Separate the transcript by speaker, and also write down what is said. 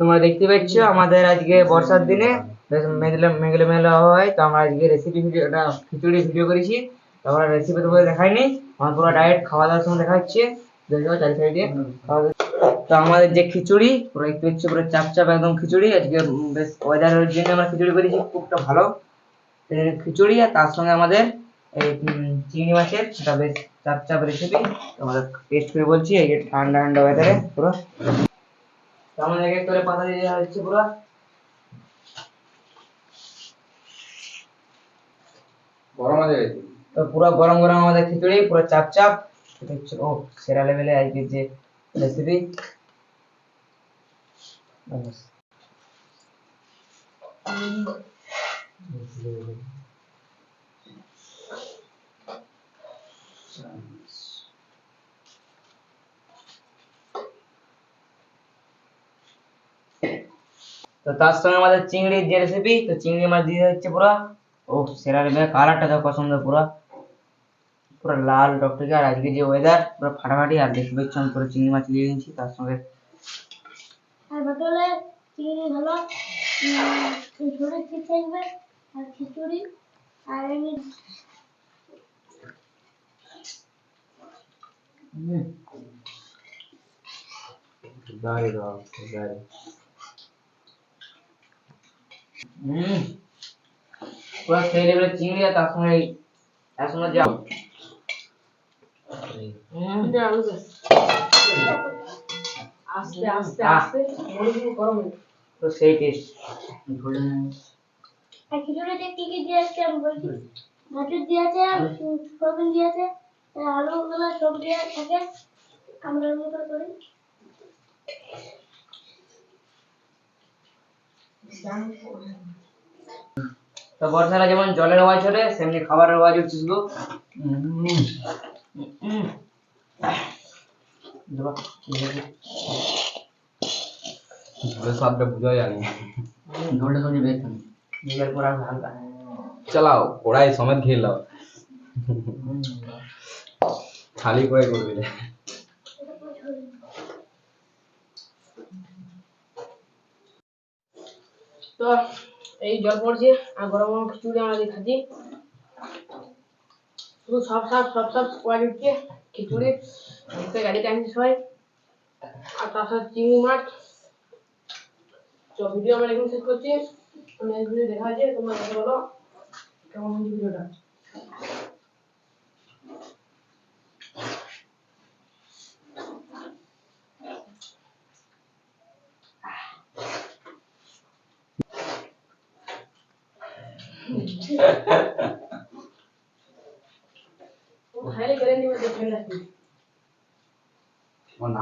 Speaker 1: তোমরা দেখতে পাচ্ছ, আমাদের আজকে বর্ষার দিনে মেঘলা মেঘলা মেঘলা হয়, তো আমরা আজকে রেসিপি ভিডিওটা খিচুড়ি ভিডিও করেছি। তো আমরা রেসিপি তো দেখাইনি, আমার পুরো ডায়েট খাওয়া দাওয়ার সময় দেখা হচ্ছে দেখো চারি সাইডে তো আমাদের যে খিচুড়ি, পুরো দেখতে পাচ্ছ পুরো চাপ চাপ একদম খিচুড়ি, আজকে বেশ ওয়েদারের জন্য আমরা খিচুড়ি করেছি, খুবটা ভালো। খিচুড়ি আর তার সঙ্গে আমাদের এই চিংড়ি মাছের, সেটা বেশ চাপ চাপ রেসিপি আমাদের টেস্ট করে বলছি, এই যে ঠান্ডা ঠান্ডা ওয়েদারে পুরো। তো আমাদের এক এক করে পাতা দিয়ে দেওয়া হচ্ছে পুরো।
Speaker 2: গরম আছে
Speaker 1: তো পুরো গরম গরম আমাদের খিচুড়ি পুরো চাপ চাপ। এটা হচ্ছে ও সেরা লেভেলে আজকে যে রেসিপি তো তার সঙ্গে আমাদের চিংড়ির যে রেসিপি তো চিংড়ি মাছ দিয়ে হচ্ছে পুরো। ও সেরা লেভেল কালারটা তো পছন্দ পুরো। পুরো লাল টকটকে আর আজকে যে ওয়েদার পুরো ফাটাফাটি আর দেখতে পাচ্ছ আমি পুরো চিংড়ি মাছ দিয়ে দিয়েছি তার সঙ্গে
Speaker 3: আর হোটেলে চিংড়ি ভালো ঝোলের চিপ থাকবে আর খিচুড়ি আর এমনি
Speaker 2: দাঁড়িয়ে দাও দাঁড়িয়ে
Speaker 1: হুম পুরো সেই লেভেলের চিংড়ি আর তার সঙ্গে এই- তার সঙ্গে
Speaker 4: আস্তে আস্তে আস্তে। গরম
Speaker 1: তো সেই টেস্ট
Speaker 3: খিচুড়িতে কি কি দিয়ে আছে আমি বলছি? গাজর দিয়ে আছে সয়াবিন দিয়ে আলুগুলো সব দিয়ে থাকে। আমরা এমনি করে।
Speaker 1: তো বর্ষারা যেমন জলের আওয়াজ হলে সেমনি খাবারের আওয়াজ হচ্ছে শুধু
Speaker 2: ঝোলের স্বাদটা বোঝা যায়নি
Speaker 1: ঝোলটা সবজি বেশ নিজের পর আর হালকা
Speaker 2: চালাও কড়াই সমেত খেয়ে লাও খালি করে করে
Speaker 4: তো এই জল পড়ছে আর গরম গরম খিচুড়ি আমরা দিয়ে খাচ্ছি শুধু সব সব সব সব খিচুড়ি গাড়ি টানছে সবাই আর তার সাথে চিংড়ি মাছ তো ভিডিও আমরা এখন শেষ করছি নেক্সট ভিডিও দেখা যাচ্ছে তোমরা বলো কেমন ভিডিওটা 我还有一
Speaker 2: 个人，你们都。